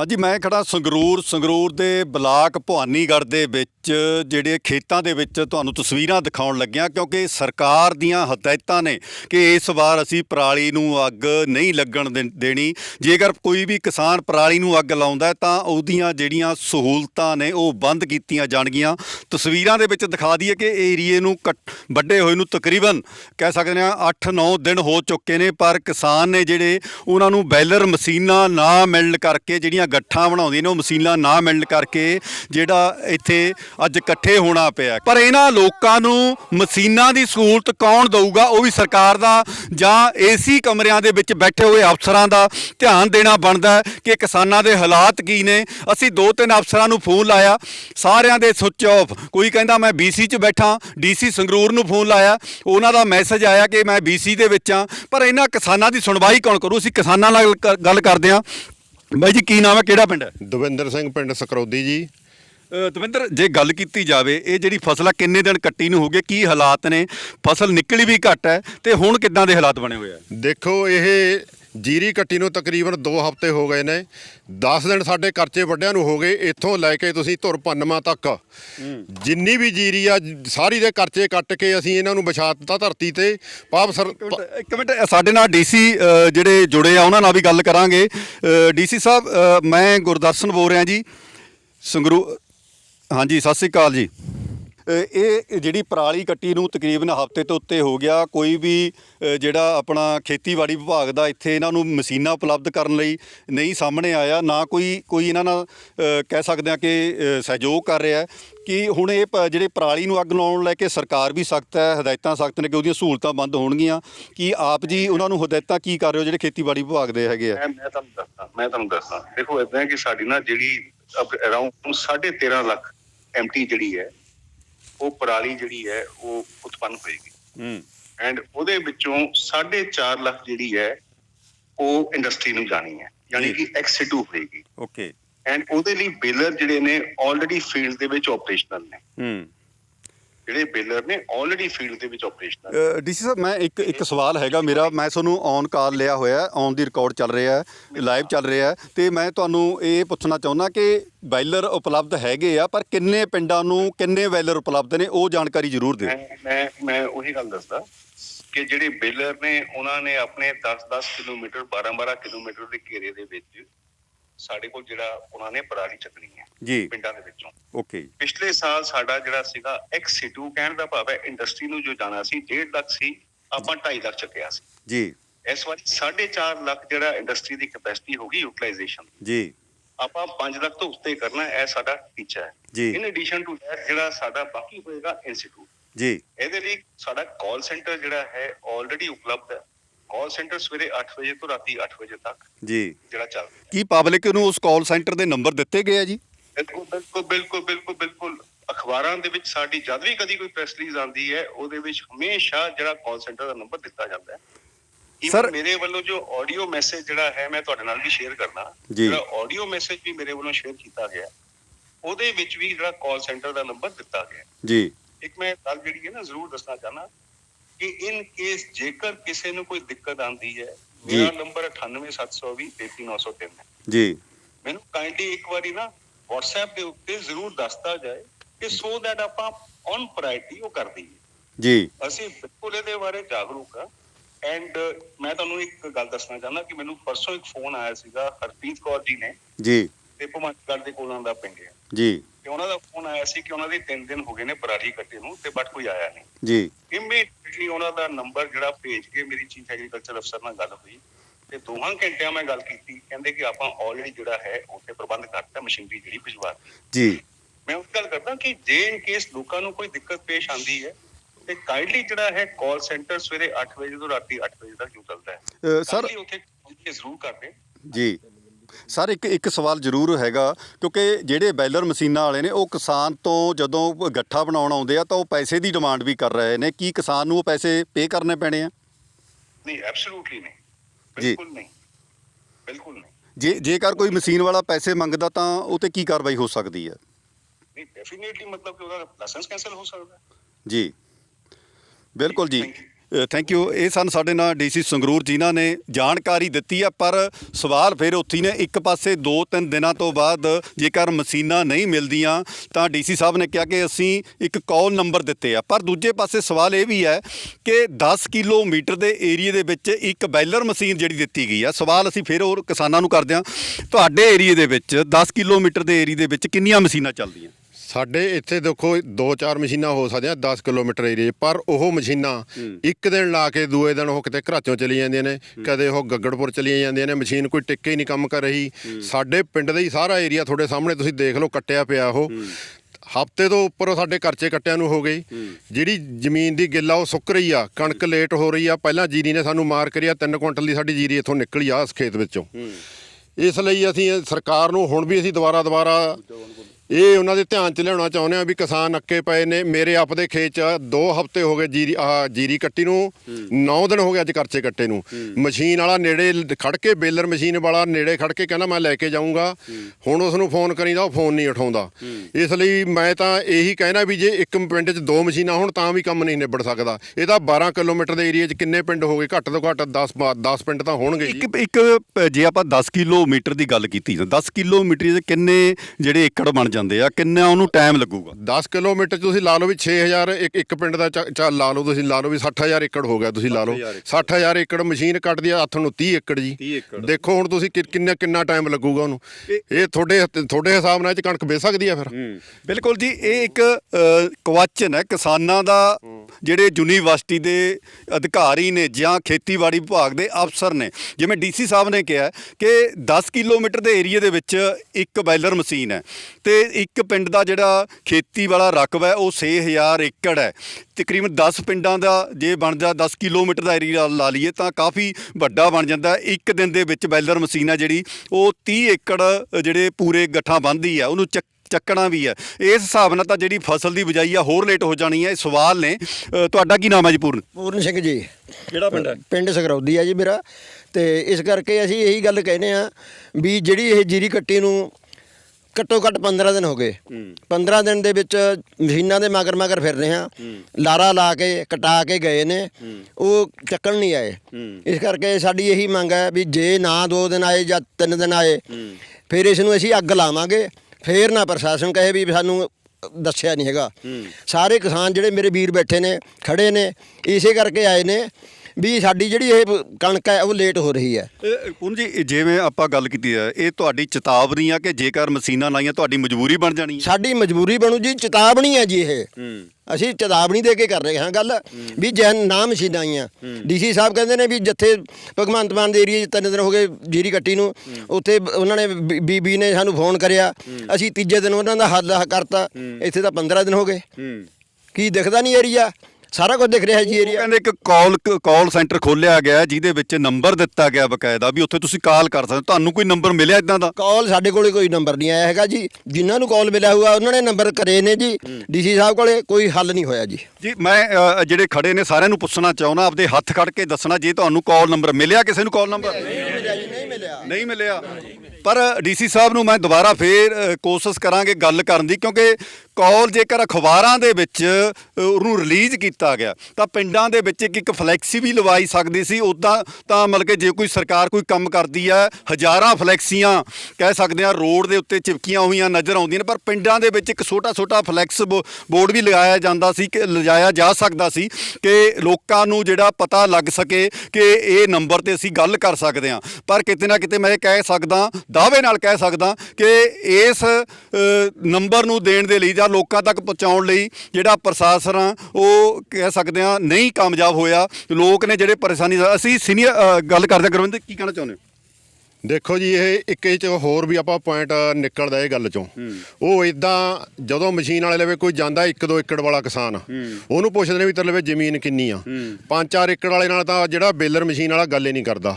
ਹਾਂਜੀ, ਮੈਂ ਖੜਾ ਸੰਗਰੂਰ ਸੰਗਰੂਰ ਦੇ ਬਲਾਕ ਭਵਾਨੀਗੜ੍ਹ ਦੇ ਵਿੱਚ ਜਿਹੜੇ ਖੇਤਾਂ ਦੇ ਵਿੱਚ ਤੁਹਾਨੂੰ ਤਸਵੀਰਾਂ ਦਿਖਾਉਣ ਲੱਗਿਆ ਕਿਉਂਕਿ ਸਰਕਾਰ ਦੀਆਂ ਹਦਾਇਤਾਂ ਨੇ ਕਿ ਇਸ ਵਾਰ ਅਸੀਂ ਪਰਾਲੀ ਨੂੰ ਅੱਗ ਨਹੀਂ ਲੱਗਣ ਦੇ- ਦੇਣੀ। ਜੇਕਰ ਕੋਈ ਵੀ ਕਿਸਾਨ ਪਰਾਲੀ ਨੂੰ ਅੱਗ ਲਾਉਂਦਾ ਤਾਂ ਉਹਦੀਆਂ ਜਿਹੜੀਆਂ ਸਹੂਲਤਾਂ ਨੇ ਉਹ ਬੰਦ ਕੀਤੀਆਂ ਜਾਣਗੀਆਂ। ਤਸਵੀਰਾਂ ਦੇ ਵਿੱਚ ਦਿਖਾ ਦਈਏ ਕਿ ਏਰੀਏ ਨੂੰ ਕੱਟ- ਵੱਡੇ ਹੋਏ ਨੂੰ ਤਕਰੀਬਨ ਕਹਿ ਸਕਦੇ ਹਾਂ 8-9 ਦਿਨ ਹੋ ਚੁੱਕੇ ਨੇ, ਪਰ ਕਿਸਾਨ ਨੇ ਜਿਹੜੇ ਉਹਨਾਂ ਨੂੰ ਬੈਲਰ ਮਸ਼ੀਨਾਂ ਨਾ ਮਿਲਣ ਕਰਕੇ ਜਿਹੜੀਆਂ ਗੱਠਾਂ ਬਣਾਉਂਦੀਆਂ ਨੇ, ਉਹ ਮਸ਼ੀਨਾਂ ਨਾ ਮਿਲਣ ਕਰਕੇ ਜਿਹੜਾ ਇੱਥੇ ਅੱਜ ਇਕੱਠੇ ਹੋਣਾ ਪਿਆ। ਪਰ ਇਹਨਾਂ ਲੋਕਾਂ ਨੂੰ ਮਸ਼ੀਨਾਂ ਦੀ ਸਹੂਲਤ ਕੌਣ ਦਊਗਾ, ਉਹ ਵੀ ਸਰਕਾਰ ਦਾ ਜਾਂ ਏਸੀ ਕਮਰਿਆਂ ਦੇ ਵਿੱਚ ਬੈਠੇ ਹੋਏ ਅਫਸਰਾਂ ਦਾ ਧਿਆਨ ਦੇਣਾ ਬਣਦਾ ਕਿ ਕਿਸਾਨਾਂ ਦੇ ਹਾਲਾਤ ਕੀ ਨੇ। ਅਸੀਂ ਦੋ ਤਿੰਨ ਅਫਸਰਾਂ ਨੂੰ ਫੋਨ ਲਾਇਆ, ਸਾਰਿਆਂ ਦੇ ਸੁੱਚ ਆਫ। ਕੋਈ ਕਹਿੰਦਾ, ਮੈਂ ਬੀਸੀ 'ਚ ਬੈਠਾ ਡੀਸੀ ਸੰਗਰੂਰ ਨੂੰ ਫੋਨ ਲਾਇਆ। ਉਹਨਾਂ ਦਾ ਮੈਸੇਜ ਆਇਆ ਕਿ, ਮੈਂ ਬੀਸੀ ਦੇ ਵਿੱਚ ਆ ਪਰ ਇਹਨਾਂ ਕਿਸਾਨਾਂ ਦੀ ਸੁਣਵਾਈ ਕੌਣ ਕਰੂ? ਅਸੀਂ ਕਿਸਾਨਾਂ ਨਾਲ ਕ- ਗੱਲ ਕਰਦੇ ਹਾਂ। ਬਾਈ ਜੀ ਕੀ ਨਾਮ ਹੈ? ਕਿਹੜਾ ਪਿੰਡ? ਦਵਿੰਦਰ ਸਿੰਘ ਪਿੰਡ ਸਕਰੌਦੀ ਜੀ। ਦਵਿੰਦਰ ਜੇ ਗੱਲ ਕੀਤੀ ਜਾਵੇ ਇਹ ਜਿਹੜੀ ਫਸਲ ਆ ਕਿੰਨੇ ਦਿਨ ਕੱਟੀ ਨੂੰ ਹੋ ਗਏ ਕੀ ਹਾਲਾਤ ਨੇ? ਫਸਲ ਨਿਕਲੀ ਵੀ ਘੱਟ ਹੈ ਤੇ ਹੁਣ ਕਿੱਦਾਂ ਦੇ ਹਾਲਾਤ ਬਣੇ ਹੋਏ ਆ? ਦੇਖੋ ਇਹ ਜੀਰੀ ਕੱਟੀ ਨੂੰ ਤਕਰੀਬਨ 2 ਹਫ਼ਤੇ ਹੋ ਗਏ ਨੇ। 10 ਦਿਨ ਸਾਡੇ ਕਰਚੇ ਵੱਡਿਆਂ ਨੂੰ ਹੋ ਗਏ, ਇੱਥੋਂ ਲੈ ਕੇ ਤੁਸੀਂ ਧੁਰ ਪੰਨਮਾ ਤੱਕ। ਜਿੰਨੀ ਵੀ ਜੀਰੀ ਆ, ਸਾਰੀ ਦੇ ਕਰਚੇ ਕੱਟ ਕੇ ਅਸੀਂ ਇਹਨਾਂ ਨੂੰ ਵਿਛਾ ਦਿੱਤਾ ਧਰਤੀ ਤੇ। ਪਾਪ ਸਰ ਇੱਕ ਮਿੰਟ- ਸਾਡੇ ਨਾਲ ਡੀਸੀ ਜਿਹੜੇ ਜੁੜੇ ਆ, ਉਹਨਾਂ ਨਾਲ ਵੀ ਗੱਲ ਕਰਾਂਗੇ। ਡੀਸੀ ਸਾਹਿਬ ਮੈਂ ਗੁਰਦਰਸ਼ਨ ਬੋਲ ਰਿਹਾ ਜੀ। ਸੰਗਰੂ ਹਾਂਜੀ, ਸਤਿ ਸ੍ਰੀ ਅਕਾਲ ਜੀ। ਇਹ ਜਿਹੜੀ ਪਰਾਲੀ ਕੱਟੀ ਨੂੰ ਤਕਰੀਬਨ ਹਫ਼ਤੇ ਤੋਂ ਉੱਤੇ ਹੋ ਗਿਆ, ਕੋਈ ਵੀ ਜਿਹੜਾ ਆਪਣਾ ਖੇਤੀਬਾੜੀ ਵਿਭਾਗ ਦਾ ਇੱਥੇ ਇਹਨਾਂ ਨੂੰ ਮਸ਼ੀਨਾਂ ਉਪਲਬਧ ਕਰਨ ਲਈ ਨਹੀਂ ਸਾਹਮਣੇ ਆਇਆ, ਨਾ ਕੋਈ ਕੋਈ ਇਹਨਾਂ ਨਾਲ ਕਹਿ ਸਕਦੇ ਆ ਕਿ ਸਹਿਯੋਗ ਕਰ ਰਿਹਾ ਕਿ ਹੁਣ ਇਹ ਪ- ਜਿਹੜੇ ਪਰਾਲੀ ਨੂੰ ਅੱਗ ਲਾਉਣ ਲੈ ਕੇ ਸਰਕਾਰ ਵੀ ਸਖਤ ਹੈ, ਹਦਾਇਤਾਂ ਸਖਤ ਨੇ ਕਿ ਉਹਦੀਆਂ ਸਹੂਲਤਾਂ ਬੰਦ ਹੋਣਗੀਆਂ। ਕਿ ਆਪ ਜੀ ਉਹਨਾਂ ਨੂੰ ਹਦਾਇਤਾਂ ਕੀ ਕਰ ਰਹੇ ਹੋ ਜਿਹੜੇ ਖੇਤੀਬਾੜੀ ਵਿਭਾਗ ਦੇ ਹੈਗੇ ਆ? ਮੈਂ ਤੁਹਾਨੂੰ ਦੱਸਦਾ, ਮੈਂ ਤੁਹਾਨੂੰ ਦੱਸਦਾ। ਦੇਖੋ ਇਦਾਂ ਕਿ ਸਾਡੀ ਨਾ ਜਿਹੜੀ ਅਰਾਊਂਡ 13.5 ਲੱਖ ਐਮਟੀ ਜਿਹੜੀ ਹੈ ਉਹ ਪਰਾਲੀ ਜਿਹੜੀ ਹੈ ਉਹ ਉਤਪੰਨ ਹੋਏਗੀ। ਹੂੰ। ਐਂਡ ਉਹਦੇ ਵਿੱਚੋਂ 4.5 ਲੱਖ ਜਿਹੜੀ ਹੈ ਉਹ ਇੰਡਸਟਰੀ ਨੂੰ ਜਾਣੀ ਹੈ। ਯਾਨੀ ਕਿ ਐਕਸਿਡੂ ਹੋਏਗੀ। ਓਕੇ ਐਂਡ ਉਹਦੇ ਲਈ ਬੇਲਰ ਜਿਹੜੇ ਨੇ ਆਲਰੇਡੀ ਫੀਲਡ ਦੇ ਵਿੱਚ ਆਪਰੇਸ਼ਨਲ ਨੇ। ਹੂੰ। ਜਿਹੜੇ ਬੇਲਰ ਨੇ ਆਲਰੇਡੀ ਫੀਲਡ ਦੇ ਵਿੱਚ ਆਪਰੇਸ਼ਨਲ ਡੀਸੀ ਸਾਹਿਬ ਮੈਂ ਇੱਕ ਇੱਕ ਸਵਾਲ ਹੈਗਾ ਮੇਰਾ। ਮੈਂ ਤੁਹਾਨੂੰ ਔਨ ਕਾਲ ਲਿਆ ਹੋਇਆ ਔਨ ਦੀ ਰਿਕਾਰਡ ਚੱਲ ਰਿਹਾ ਹੈ ਲਾਈਵ ਚੱਲ ਰਿਹਾ ਹੈ। ਤੇ ਮੈਂ ਤੁਹਾਨੂੰ ਇਹ ਪੁੱਛਣਾ ਚਾਹੁੰਦਾ ਕਿ ਬਾਇਲਰ ਉਪਲਬਧ ਹੈਗੇ ਆ ਪਰ ਕਿੰਨੇ ਪਿੰਡਾਂ ਨੂੰ ਕਿੰਨੇ ਬਾਇਲਰ ਉਪਲਬਧ ਨੇ ਉਹ ਜਾਣਕਾਰੀ ਜ਼ਰੂਰ ਦਿਓ। ਮੈਂ ਮੈਂ ਉਹੀ ਗੱਲ ਦੱਸਦਾ ਕਿ ਜਿਹੜੇ ਬੇਲਰ ਨੇ ਉਹਨਾਂ ਨੇ ਆਪਣੇ 10-10 ਕਿਲੋਮੀਟਰ 12-12 ਕਿਲੋਮੀਟਰ ਦੇ ਘੇਰੇ ਦੇ ਵਿੱਚ ਸਾਡੇ ਕੋਲ ਜਿਹੜਾ ਉਹਨਾਂ ਨੇ ਪਰਾਲੀ ਚੱਕਣੀ ਹੈ ਜੀ। ਪਿੰਡਾਂ ਦੇ ਵਿੱਚੋਂ। ਓਕੇ ਪਿਛਲੇ ਸਾਲ ਸਾਡਾ ਜਿਹੜਾ ਸੀਗਾ ਐਕਸ2 ਕਹਿਣ ਦਾ ਭਾਵ ਹੈ ਇੰਡਸਟਰੀ ਨੂੰ ਜੋ ਜਾਣਾ ਸੀ 1.5 ਲੱਖ ਸੀ ਆਪਾਂ 2.5 ਲੱਖ ਚੱਕਿਆ ਸੀ। ਜੀ। ਇਸ ਵਾਰੀ 4.5 ਲੱਖ ਜਿਹੜਾ ਇੰਡਸਟਰੀ ਦੀ ਕੈਪੈਸਿਟੀ ਹੋਗੀ ਯੂਟਿਲਾਈਜੇਸ਼ਨ ਜੀ। ਆਪਾਂ 5 ਲੱਖ ਤੋਂ ਉੱਤੇ ਕਰਨਾ ਇਹ ਸਾਡਾ ਟੀਚਾ ਹੈ। ਜੀ। ਇਨ ਐਡੀਸ਼ਨ ਟੂ ਜਿਹੜਾ ਸਾਡਾ ਬਾਕੀ ਹੋਏਗਾ ਇੰਸਟੀਟਿਊਟ ਜੀ। ਇਹਦੇ ਲਈ ਸਾਡਾ ਕਾਲ ਸੈਂਟਰ ਜਿਹੜਾ ਹੈ ਆਲਰੇਡੀ ਉਪਲਬਧ ਹੈ। ਕਾਲ ਸੈਂਟਰ ਸਵੇਰੇ 8 ਵਜੇ ਤੋਂ ਰਾਤੀ 8 ਵਜੇ ਤੱਕ ਜੀ। ਜਿਹੜਾ ਚੱਲਦਾ ਕੀ ਪਬਲਿਕ ਨੂੰ ਉਸ ਕਾਲ ਸੈਂਟਰ ਦੇ ਨੰਬਰ ਦਿੱਤੇ ਗਏ ਆ ਜੀ? ਬਿਲਕੁਲ ਬਿਲਕੁਲ ਬਿਲਕੁਲ ਬਿਲਕੁਲ ਬਿਲਕੁਲ। ਅਖਬਾਰਾਂ ਦੇ ਵਿੱਚ ਸਾਡੀ ਜਦ ਵੀ ਕਦੀ ਕੋਈ ਪ੍ਰੈਸ ਰਿਲੀਜ਼ ਆਉਂਦੀ ਹੈ ਉਹਦੇ ਵਿੱਚ ਹਮੇਸ਼ਾ ਜਿਹੜਾ ਕਾਲ ਸੈਂਟਰ ਦਾ ਨੰਬਰ ਦਿੱਤਾ ਜਾਂਦਾ ਹੈ। Even ਮੇਰੇ ਵੱਲੋਂ ਜੋ ਆਡੀਓ ਮੈਸੇਜ ਜਿਹੜਾ ਹੈ ਮੈਂ ਤੁਹਾਡੇ ਨਾਲ ਵੀ ਸ਼ੇਅਰ ਕਰਨਾ। ਜਿਹੜਾ ਆਡੀਓ ਮੈਸੇਜ ਵੀ ਮੇਰੇ ਵੱਲੋਂ ਸ਼ੇਅਰ ਕੀਤਾ ਗਿਆ ਉਹਦੇ ਵਿੱਚ ਵੀ ਜਿਹੜਾ ਕਾਲ ਸੈਂਟਰ ਦਾ ਨੰਬਰ ਦਿੱਤਾ ਗਿਆ ਜੀ। ਇੱਕ ਮੈਂ ਗੱਲ ਜਿਹੜੀ ਹੈ ਨਾ ਜ਼ਰੂਰ ਦੱਸਣਾ ਚਾਹਨਾ ਕਿ ਇਨ ਕੇਸ ਜੇਕਰ ਕਿਸੇ ਨੂੰ ਕੋਈ ਦਿੱਕਤ ਆਂਦੀ ਹੈ। ਮੇਰਾ ਨੰਬਰ 98720 33903 ਹੈ। ਜੀ। ਮੈਨੂੰ ਕਾਈਂਡਲੀ ਇੱਕ ਵਾਰੀ ਨਾ WhatsApp ਦੇ ਉੱਤੇ ਜ਼ਰੂਰ ਦੱਸਤਾ ਜਾਏ ਕਿ ਸੋ ਦੈਟ ਆਪਾਂ ਔਨ ਪ੍ਰਾਇੋਰਟੀ ਉਹ ਕਰ ਦਈਏ। ਜੀ। ਅਸੀਂ ਬਿਲਕੁਲ ਇਹਦੇ ਬਾਰੇ ਜਾਗਰੂਕ ਆ ਐਂਡ ਮੈਂ ਤੁਹਾਨੂੰ ਇੱਕ ਗੱਲ ਦੱਸਣਾ ਚਾਹੁੰਦਾ ਕਿ ਮੈਨੂੰ ਪਰਸੋਂ ਇੱਕ ਫੋਨ ਆਇਆ ਸੀਗਾ ਹਰਪ੍ਰੀਤ ਕੌਰ ਜੀ ਨੇ। ਜੀ। ਤੇ ਭਵਾਨੀਗੜ੍ਹ ਦੇ ਕੋਲ ਦਾ ਪਿੰਡ ਹੈ। ਜੀ। ਤੇ ਉਹਨਾਂ ਦਾ ਫੋਨ ਆਇਆ ਸੀ ਕਿ ਉਹਨਾਂ ਦੇ 3 ਦਿਨ ਹੋ ਗਏ ਨੇ ਪਰਾਲੀ ਕੱਟੇ ਨੂੰ ਤੇ ਬਟ ਕੋਈ ਆਇਆ ਨਹੀਂ। ਜੀ। ਇਮੀਡੀਏਟਲੀ ਉਹਨਾਂ ਦਾ ਨੰਬਰ ਜਿਹੜਾ ਭੇਜ ਕੇ ਮੇਰੀ ਚੀਫ ਐਗਰੀਕਲਚਰ ਅਫਸਰ ਨਾਲ ਗੱਲ ਹੋਈ ਤੇ ਦੋਹਾਂ ਘੰਟਿਆਂ ਮੈਂ ਗੱਲ ਕੀਤੀ ਕਹਿੰਦੇ ਕਿ ਆਪਾਂ ਆਲਰੇਡੀ ਜਿਹੜਾ ਹੈ ਉੱਥੇ ਪ੍ਰਬੰਧ ਕਰਤਾ ਮਸ਼ੀਨਰੀ ਜਿਹੜੀ ਭਿਜਵਾ। ਜੀ। ਮੈਂ ਉਸ ਗੱਲ ਕਰਦਾ ਕਿ ਜੇ ਇਨ ਕੇਸ ਲੋਕਾਂ ਨੂੰ ਕੋਈ ਦਿੱਕਤ ਪੇਸ਼ ਆਂਦੀ ਹੈ ਤੇ ਕਾਈਂਡਲੀ ਜਿਹੜਾ ਹੈ ਕਾਲ ਸੈਂਟਰ ਸਵੇਰੇ 8 ਵਜੇ ਤੋਂ ਰਾਤੀ 8 ਵਜੇ ਤੱਕ ਜੋ ਚੱਲਦਾ ਹੈ ਸਰ ਉੱਥੇ ਜ਼ਰੂਰ ਕਰਦੇ। ਜੀ। ਸਰ ਇੱਕ ਇੱਕ ਸਵਾਲ ਜ਼ਰੂਰ ਹੈਗਾ ਕਿਉਂਕਿ ਜਿਹੜੇ ਬੈਲਰ ਮਸ਼ੀਨਾਂ ਵਾਲੇ ਨੇ ਉਹ ਕਿਸਾਨ ਤੋਂ ਜਦੋਂ ਗੱਠਾ ਬਣਾਉਣ ਆਉਂਦੇ ਆ ਤਾਂ ਉਹ ਪੈਸੇ ਦੀ ਡਿਮਾਂਡ ਵੀ ਕਰ ਰਹੇ ਨੇ। ਕੀ ਕਿਸਾਨ ਨੂੰ ਉਹ ਪੈਸੇ ਪੇ ਕਰਨੇ ਪੈਣੇ ਆ? ਨਹੀਂ ਐਬਸੋਲੂਟਲੀ ਨਹੀਂ। ਬਿਲਕੁਲ ਨਹੀਂ। ਬਿਲਕੁਲ ਨਹੀਂ। ਜੇ ਜੇਕਰ ਕੋਈ ਮਸ਼ੀਨ ਵਾਲਾ ਪੈਸੇ ਮੰਗਦਾ ਤਾਂ ਉਹ ਤੇ ਕੀ ਕਾਰਵਾਈ ਹੋ ਸਕਦੀ ਹੈ ਨਹੀਂ ਡੈਫੀਨਿਟਲੀ ਮਤਲਬ ਕਿ ਉਹਦਾ ਲਾਇਸੈਂਸ ਕੈਨਸਲ ਹੋ ਸਕਦਾ। ਜੀ। ਬਿਲਕੁਲ ਜੀ. ਥੈਂਕ ਯੂ ਇਹ ਸਨ ਸਾਡੇ ਨਾਲ ਡੀਸੀ ਸੰਗਰੂਰ ਜਿਨ੍ਹਾਂ ਨੇ ਜਾਣਕਾਰੀ ਦਿੱਤੀ ਆ, ਪਰ ਸਵਾਲ ਫਿਰ ਉੱਥੇ ਹੀ ਨੇ। ਇੱਕ ਪਾਸੇ 2-3 ਦਿਨਾਂ ਤੋਂ ਬਾਅਦ ਜੇਕਰ ਮਸ਼ੀਨਾਂ ਨਹੀਂ ਮਿਲਦੀਆਂ, ਤਾਂ ਡੀਸੀ ਸਾਹਿਬ ਨੇ ਕਿਹਾ ਕਿ ਅਸੀਂ ਇੱਕ ਕਾਲ ਨੰਬਰ ਦਿੱਤੇ ਆ। ਪਰ ਦੂਜੇ ਪਾਸੇ ਸਵਾਲ ਇਹ ਵੀ ਹੈ ਕਿ 10 ਕਿਲੋਮੀਟਰ ਦੇ ਏਰੀਏ ਦੇ ਵਿੱਚ ਇੱਕ ਬੈਲਰ ਮਸ਼ੀਨ ਜਿਹੜੀ ਦਿੱਤੀ ਗਈ ਆ। ਸਵਾਲ ਅਸੀਂ ਫਿਰ ਹੋਰ ਕਿਸਾਨਾਂ ਨੂੰ ਕਰਦੇ ਹਾਂ। ਤੁਹਾਡੇ ਏਰੀਏ ਦੇ ਵਿੱਚ 10 ਕਿਲੋਮੀਟਰ ਦੇ ਏਰੀਏ ਦੇ ਵਿੱਚ ਕਿੰਨੀਆਂ ਮਸ਼ੀਨਾਂ ਚੱਲਦੀਆਂ? ਸਾਡੇ ਇੱਥੇ ਦੇਖੋ ਦੋ ਚਾਰ ਮਸ਼ੀਨਾਂ ਹੋ ਸਕਦੀਆਂ 10 ਕਿਲੋਮੀਟਰ ਏਰੀਏ ਪਰ ਉਹ ਮਸ਼ੀਨਾਂ ਇੱਕ ਦਿਨ ਲਾ ਕੇ ਦੂਏ ਦਿਨ ਉਹ ਕਿਤੇ ਘਰਾਚੋਂ ਚਲੀ ਜਾਂਦੀਆਂ ਨੇ ਕਦੇ ਉਹ ਗੱਗੜਪੁਰ ਚਲੀਆਂ ਜਾਂਦੀਆਂ ਨੇ ਮਸ਼ੀਨ ਕੋਈ ਟਿੱਕੇ ਹੀ ਨਹੀਂ ਕੰਮ ਕਰ ਰਹੀ। ਸਾਡੇ ਪਿੰਡ ਦਾ ਹੀ ਸਾਰਾ ਏਰੀਆ ਤੁਹਾਡੇ ਸਾਹਮਣੇ ਤੁਸੀਂ ਦੇਖ ਲਓ ਕੱਟਿਆ ਪਿਆ ਉਹ। ਹਫ਼ਤੇ ਤੋਂ ਉੱਪਰ ਸਾਡੇ ਕਰਚੇ ਕੱਟਿਆਂ ਨੂੰ ਹੋ ਗਈ ਜਿਹੜੀ ਜ਼ਮੀਨ ਦੀ ਗਿੱਲ ਆ ਉਹ ਸੁੱਕ ਰਹੀ ਆ ਕਣਕ ਲੇਟ ਹੋ ਰਹੀ ਆ ਪਹਿਲਾਂ ਜੀਰੀ ਨੇ ਸਾਨੂੰ ਮਾਰ ਕਰਿਆ 3 ਕੁਇੰਟਲ ਦੀ ਸਾਡੀ ਜੀਰੀ ਇੱਥੋਂ ਨਿਕਲੀ ਆ ਇਸ ਖੇਤ ਵਿੱਚੋਂ। ਇਸ ਲਈ ਅਸੀਂ ਸਰਕਾਰ ਨੂੰ ਹੁਣ ਵੀ ਅਸੀਂ ਦੁਬਾਰਾ ਦੁਬਾਰਾ ਇਹ ਉਹਨਾਂ ਦੇ ਧਿਆਨ ਚ ਲਿਆਉਣਾ ਚਾਹੁੰਦੇ ਆ ਵੀ ਕਿਸਾਨ ਅੱਕੇ ਪਏ ਨੇ। ਮੇਰੇ ਆਪ ਦੇ ਖੇਤ ਚ 2 ਹਫ਼ਤੇ ਹੋ ਗਏ ਜੀਰੀ ਆ ਜੀਰੀ ਕੱਟੀ ਨੂੰ। 9 ਦਿਨ ਹੋ ਗਏ ਅੱਜ ਕਰਚੇ ਕੱਟੇ ਨੂੰ। ਮਸ਼ੀਨ ਵਾਲਾ ਨੇੜੇ ਖੜ ਕੇ ਬੇਲਰ ਮਸ਼ੀਨ ਵਾਲਾ ਨੇੜੇ ਖੜ ਕੇ ਕਹਿੰਦਾ ਮੈਂ ਲੈ ਕੇ ਜਾਊਂਗਾ। ਹੁਣ ਉਸ ਨੂੰ ਫੋਨ ਕਰੀਦਾ ਉਹ ਫੋਨ ਨਹੀਂ ਉਠਾਉਂਦਾ। ਇਸ ਲਈ ਮੈਂ ਤਾਂ ਇਹੀ ਕਹਿਣਾ ਵੀ ਜੇ ਇੱਕ ਪਿੰਡ 'ਚ ਦੋ ਮਸ਼ੀਨਾਂ ਹੋਣ ਤਾਂ ਵੀ ਕੰਮ ਨਹੀਂ ਨਿਬੜ ਸਕਦਾ। ਇਹ ਤਾਂ 12 ਕਿਲੋਮੀਟਰ ਦੇ ਏਰੀਆ 'ਚ ਕਿੰਨੇ ਪਿੰਡ ਹੋ ਗਏ? ਘੱਟ ਤੋਂ ਘੱਟ 10 10 ਪਿੰਡ ਤਾਂ ਹੋਣਗੇ ਇੱਕ ਇੱਕ ਜੇ ਆਪਾਂ 10 ਕਿਲੋਮੀਟਰ ਦੀ ਗੱਲ ਕੀਤੀ ਤਾਂ 10 ਕਿਲੋਮੀਟਰ ਦੇ ਕਿੰਨੇ ਜਿਹੜੇ ਏਕੜ ਬਣ ਜਾਂਦੇ? ਆ ਕਿੰਨਾ ਉਹਨੂੰ ਟਾਈਮ ਲੱਗੂਗਾ? 10 ਕਿਲੋਮੀਟਰ 'ਚ ਤੁਸੀਂ ਲਾ ਲਓ ਵੀ 6000 ਇੱਕ ਇੱਕ ਪਿੰਡ ਦਾ ਚ- ਚ- ਲਾ ਲਓ ਤੁਸੀਂ ਲਾ ਲਓ ਵੀ 60000 ਏਕੜ ਹੋ ਗਿਆ ਤੁਸੀਂ ਲਾ ਲਓ। 60,000 ਏਕੜ। 60000 ਏਕੜ ਮਸ਼ੀਨ ਕੱਟਦੀ ਆ ਹੱਥ ਨੂੰ 30 ਏਕੜ ਜੀ। 30 ਏਕੜ। ਦੇਖੋ ਹੁਣ ਤੁਸੀਂ ਕਿ- ਕਿੰਨਾ ਕਿੰਨਾ ਟਾਈਮ ਲੱਗੂਗਾ ਉਹਨੂੰ। ਇਹ ਤੁਹਾਡੇ ਤੁਹਾਡੇ ਹਿਸਾਬ ਨਾਲ ਇਹ 'ਚ ਕਣਕ ਵੇਚ ਸਕਦੀ ਆ ਫਿਰ? ਬਿਲਕੁਲ ਜੀ ਇਹ ਇੱਕ ਕੁਐਸਚਨ ਹੈ। ਕਿਸਾਨਾਂ ਦਾ ਜਿਹੜੇ ਯੂਨੀਵਰਸਿਟੀ ਦੇ ਅਧਿਕਾਰੀ ਨੇ ਜਾਂ ਖੇਤੀਬਾੜੀ ਵਿਭਾਗ ਦੇ ਅਫਸਰ ਨੇ ਜਿਵੇਂ ਡੀਸੀ ਸਾਹਿਬ ਨੇ ਕਿਹਾ ਕਿ 10 ਕਿਲੋਮੀਟਰ ਦੇ ਏਰੀਆ ਦੇ ਵਿੱਚ ਇੱਕ ਬਾਇਲਰ ਮਸ਼ੀਨ ਹੈ। ਤੇ ਇੱਕ ਪਿੰਡ ਦਾ ਜਿਹੜਾ ਖੇਤੀ ਵਾਲਾ ਰਕਬਾ ਹੈ ਉਹ 6000 ਏਕੜ ਹੈ। ਤਕਰੀਬਨ 10 ਪਿੰਡਾਂ ਦਾ ਜੇ ਬਣਦਾ 10 ਕਿਲੋਮੀਟਰ ਦਾ ਏਰੀਆ ਲਾ ਲਈਏ ਤਾਂ ਕਾਫੀ ਵੱਡਾ ਬਣ ਜਾਂਦਾ। ਇੱਕ ਦਿਨ ਦੇ ਵਿੱਚ ਬਾਇਲਰ ਮਸ਼ੀਨ ਹੈ ਜਿਹੜੀ ਉਹ 30 ਏਕੜ ਜਿਹੜੇ ਪੂਰੇ ਗੱਠਾਂ ਬੰਨ੍ਹਦੀ ਹੈ ਉਹਨੂੰ ਚੱਕ ਚੱਕਣਾ ਵੀ ਹੈ। ਇਸ ਹਿਸਾਬ ਨਾਲ ਤਾਂ ਜਿਹੜੀ ਫਸਲ ਦੀ ਬਿਜਾਈ ਆ ਹੋਰ ਲੇਟ ਹੋ ਜਾਣੀ ਹੈ। ਇਹ ਸਵਾਲ ਨੇ। ਤੁਹਾਡਾ ਕੀ ਨਾਮ ਹੈ ਜੀ ਪੂਰਨ? ਪੂਰਨ ਸਿੰਘ ਜੀ। ਕਿਹੜਾ ਪਿੰਡ ਹੈ? ਪਿੰਡ ਸਕਰੌਦੀ ਆ ਜੀ ਮੇਰਾ। ਤੇ ਇਸ ਕਰਕੇ ਅਸੀਂ ਇਹੀ ਗੱਲ ਕਹਿੰਦੇ ਆ ਵੀ ਜਿਹੜੀ ਇਹ ਜੀਰੀ ਕੱਟੀ ਨੂੰ ਘੱਟੋ ਘੱਟ 15 ਦਿਨ ਹੋ ਗਏ। 15 ਦਿਨ ਦੇ ਵਿੱਚ ਮਸ਼ੀਨਾਂ ਦੇ ਮਗਰ ਮਗਰ ਫਿਰ ਰਹੇ ਆ ਲਾਰਾ ਲਾ ਕੇ ਕਟਾ ਕੇ ਗਏ ਨੇ। ਉਹ ਚੱਕਣ ਨਹੀਂ ਆਏ। ਇਸ ਕਰਕੇ ਸਾਡੀ ਇਹੀ ਮੰਗ ਹੈ ਵੀ ਜੇ ਨਾ ਦੋ ਦਿਨ ਆਏ ਜਾਂ ਤਿੰਨ ਦਿਨ ਆਏ ਫਿਰ ਇਸ ਨੂੰ ਅਸੀਂ ਅੱਗ ਲਾਵਾਂਗੇ। ਫੇਰ ਨਾ ਪ੍ਰਸ਼ਾਸਨ ਕਹੇ ਵੀ ਸਾਨੂੰ ਦੱਸਿਆ ਨਹੀਂ ਹੈਗਾ। ਸਾਰੇ ਕਿਸਾਨ ਜਿਹੜੇ ਮੇਰੇ ਵੀਰ ਬੈਠੇ ਨੇ ਖੜੇ ਨੇ ਇਸੇ ਕਰਕੇ ਆਏ ਨੇ। ਵੀ ਸਾਡੀ ਜਿਹੜੀ ਇਹ ਕਣਕ ਹੈ ਉਹ ਲੇਟ ਹੋ ਰਹੀ ਹੈ। ਪੂਰਨ ਜੀ ਜਿਵੇਂ ਆਪਾਂ ਗੱਲ ਕੀਤੀ ਹੈ ਇਹ ਤੁਹਾਡੀ ਚੇਤਾਵਨੀ ਆ ਕਿ ਜੇਕਰ ਮਸ਼ੀਨਾਂ ਲਾਈਆਂ ਤੁਹਾਡੀ ਮਜਬੂਰੀ ਬਣ ਜਾਣੀ ਹੈ? ਸਾਡੀ ਮਜਬੂਰੀ ਬਣੂ ਜੀ ਚੇਤਾਵਨੀ ਹੈ ਜੀ ਇਹ। ਅਸੀਂ ਚੇਤਾਵਨੀ ਦੇ ਕੇ ਕਰ ਰਹੇ ਹਾਂ ਗੱਲ ਵੀ ਜੇ ਨਾ ਮਸ਼ੀਨਾਂ ਆਈਆਂ। ਡੀਸੀ ਸਾਹਿਬ ਕਹਿੰਦੇ ਨੇ ਵੀ ਜਿੱਥੇ ਭਗਵੰਤ ਮਾਨ ਦੇ ਏਰੀਏ 'ਚ ਤਿੰਨ ਦਿਨ ਹੋ ਗਏ ਜੀਰੀ ਕੱਟੀ ਨੂੰ ਉੱਥੇ ਉਹਨਾਂ ਨੇ ਬੀਬੀ ਨੇ ਸਾਨੂੰ ਫੋਨ ਕਰਿਆ। ਅਸੀਂ ਤੀਜੇ ਦਿਨ ਉਹਨਾਂ ਦਾ ਹੱਲ ਕਰਤਾ। ਇੱਥੇ ਤਾਂ 15 ਦਿਨ ਹੋ ਗਏ। ਕੀ ਦਿਖਦਾ ਨਹੀਂ ਏਰੀਆ? ਸਾਰਾ ਕੁਝ ਦਿਖ ਰਿਹਾ ਜੀ ਏਰੀਆ ਕਹਿੰਦੇ ਇੱਕ ਕਾਲ ਕਾਲ ਸੈਂਟਰ ਖੋਲਿਆ ਗਿਆ ਜਿਹਦੇ ਵਿੱਚ ਨੰਬਰ ਦਿੱਤਾ ਗਿਆ ਬਕਾਇਦਾ ਵੀ ਉੱਥੇ ਤੁਸੀਂ ਕਾਲ ਕਰ ਸਕਦੇ। ਤੁਹਾਨੂੰ ਕੋਈ ਨੰਬਰ ਮਿਲਿਆ ਇਦਾਂ ਦਾ? ਕਾਲ ਸਾਡੇ ਕੋਲੇ ਕੋਈ ਨੰਬਰ ਨਹੀਂ ਆਇਆ ਹੈਗਾ ਜੀ। ਜਿਨ੍ਹਾਂ ਨੂੰ ਕਾਲ ਮਿਲਿਆ ਹੋਇਆ ਉਹਨਾਂ ਨੇ ਨੰਬਰ ਕਰੇ ਨੇ ਜੀ। ਡੀਸੀ ਸਾਹਿਬ ਕੋਲੇ ਕੋਈ ਹੱਲ ਨਹੀਂ ਹੋਇਆ ਜੀ। ਜੀ ਮੈਂ ਅ, ਜਿਹੜੇ ਖੜੇ ਨੇ ਸਾਰਿਆਂ ਨੂੰ ਪੁੱਛਣਾ ਚਾਹੁੰਦਾ ਆਪਦੇ ਹੱਥ ਖੜ ਕੇ ਦੱਸਣਾ ਜੇ ਤੁਹਾਨੂੰ ਕਾਲ ਨੰਬਰ ਮਿਲਿਆ ਕਿਸੇ ਨੂੰ ਕਾਲ ਨੰਬਰ ਨਹੀਂ ਮਿਲਿਆ। ਨਹੀਂ ਮਿਲਿਆ। ਪਰ ਡੀਸੀ ਸਾਹਿਬ ਨੂੰ ਮੈਂ ਦੁਬਾਰਾ ਫੇਰ ਕੋਸ਼ਿਸ਼ ਕਰਾਂਗੇ ਗੱਲ ਕਰਨ ਦੀ, ਕਿਉਂਕਿ ਕਾਲ ਜੇਕਰ ਅਖਬਾਰਾਂ ਦੇ ਵਿੱਚ ਉਹਨੂੰ ਰਿਲੀਜ਼ ਕੀਤਾ ਗਿਆ, ਤਾਂ ਪਿੰਡਾਂ ਦੇ ਵਿੱਚ ਇੱਕ ਇੱਕ ਫਲੈਕਸੀ ਵੀ ਲਵਾਈ ਸਕਦੀ ਸੀ। ਉਦਾਂ ਤਾਂ ਮਤਲਬ ਕਿ ਜੇ ਕੋਈ ਸਰਕਾਰ ਕੋਈ ਕੰਮ ਕਰਦੀ ਹੈ, ਹਜ਼ਾਰਾਂ ਫਲੈਕਸੀਆਂ ਕਹਿ ਸਕਦੇ ਆ ਰੋਡ ਦੇ ਉੱਤੇ ਚਿਪਕੀਆਂ ਹੋਈਆਂ ਨਜ਼ਰ ਆਉਂਦੀਆਂ ਨੇ, ਪਰ ਪਿੰਡਾਂ ਦੇ ਵਿੱਚ ਇੱਕ ਛੋਟਾ ਛੋਟਾ ਫਲੈਕਸ ਬੋ- ਬੋਰਡ ਵੀ ਲਗਾਇਆ ਜਾਂਦਾ ਸੀ, ਕਿ ਲਿਜਾਇਆ ਜਾ ਸਕਦਾ ਸੀ ਕਿ ਲੋਕਾਂ ਨੂੰ ਜਿਹੜਾ ਪਤਾ ਲੱਗ ਸਕੇ ਕਿ ਇਹ ਨੰਬਰ ਤੇ ਅਸੀਂ ਗੱਲ ਕਰ ਸਕਦੇ ਹਾਂ। ਪਰ ਕਿਤੇ ਨਾ ਕਿਤੇ ਮੈਂ ਇਹ ਕਹਿ ਸਕਦਾ ਦਾਅਵੇ ਨਾਲ ਕਹਿ ਸਕਦਾ ਕਿ ਇਸ ਨੰਬਰ ਨੂੰ ਦੇਣ ਦੇ ਲਈ ਜਾਂ ਲੋਕਾਂ ਤੱਕ ਪਹੁੰਚਾਉਣ ਲਈ ਜਿਹੜਾ ਪ੍ਰਸ਼ਾਸਨ ਆ ਉਹ ਕਹਿ ਸਕਦੇ ਆ ਨਹੀਂ ਕਾਮਯਾਬ ਹੋਇਆ। ਲੋਕ ਨੇ ਜਿਹੜੇ ਪਰੇਸ਼ਾਨੀ ਅਸੀਂ ਸੀਨੀਅਰ ਗੱਲ ਕਰਦੇ ਹਾਂ, ਗੁਰਵਿੰਦਰ ਕੀ ਕਹਿਣਾ ਚਾਹੁੰਦੇ ਹੋ? ਦੇਖੋ ਜੀ ਇਹ ਇੱਕ ਇਹ ਚ ਹੋਰ ਵੀ ਆਪਾਂ ਪੁਆਇੰਟ ਨਿਕਲਦਾ ਇਹ ਗੱਲ ਚੋਂ। ਉਹ ਇਦਾਂ ਜਦੋਂ ਮਸ਼ੀਨ ਵਾਲੇ ਲਵੇ ਕੋਈ ਜਾਂਦਾ ਇੱਕ ਦੋ ਏਕੜ ਵਾਲਾ ਕਿਸਾਨ ਉਹਨੂੰ ਪੁੱਛਦੇ ਨੇ ਵੀ ਤੇਰੇ ਲਵੇ ਜ਼ਮੀਨ ਕਿੰਨੀ ਆ। ਪੰਜ ਚਾਰ ਏਕੜ ਵਾਲੇ ਨਾਲ ਤਾਂ ਜਿਹੜਾ ਬੇਲਰ ਮਸ਼ੀਨ ਵਾਲਾ ਗੱਲ ਹੀ ਨਹੀਂ ਕਰਦਾ।